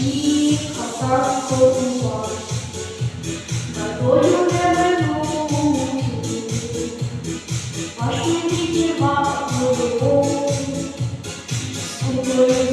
І хата ходила, водою не вернув, важкий підірвав голову, судою.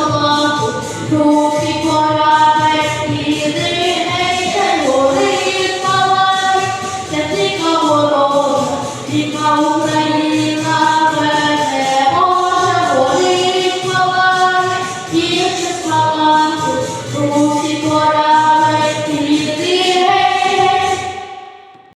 Shabbat,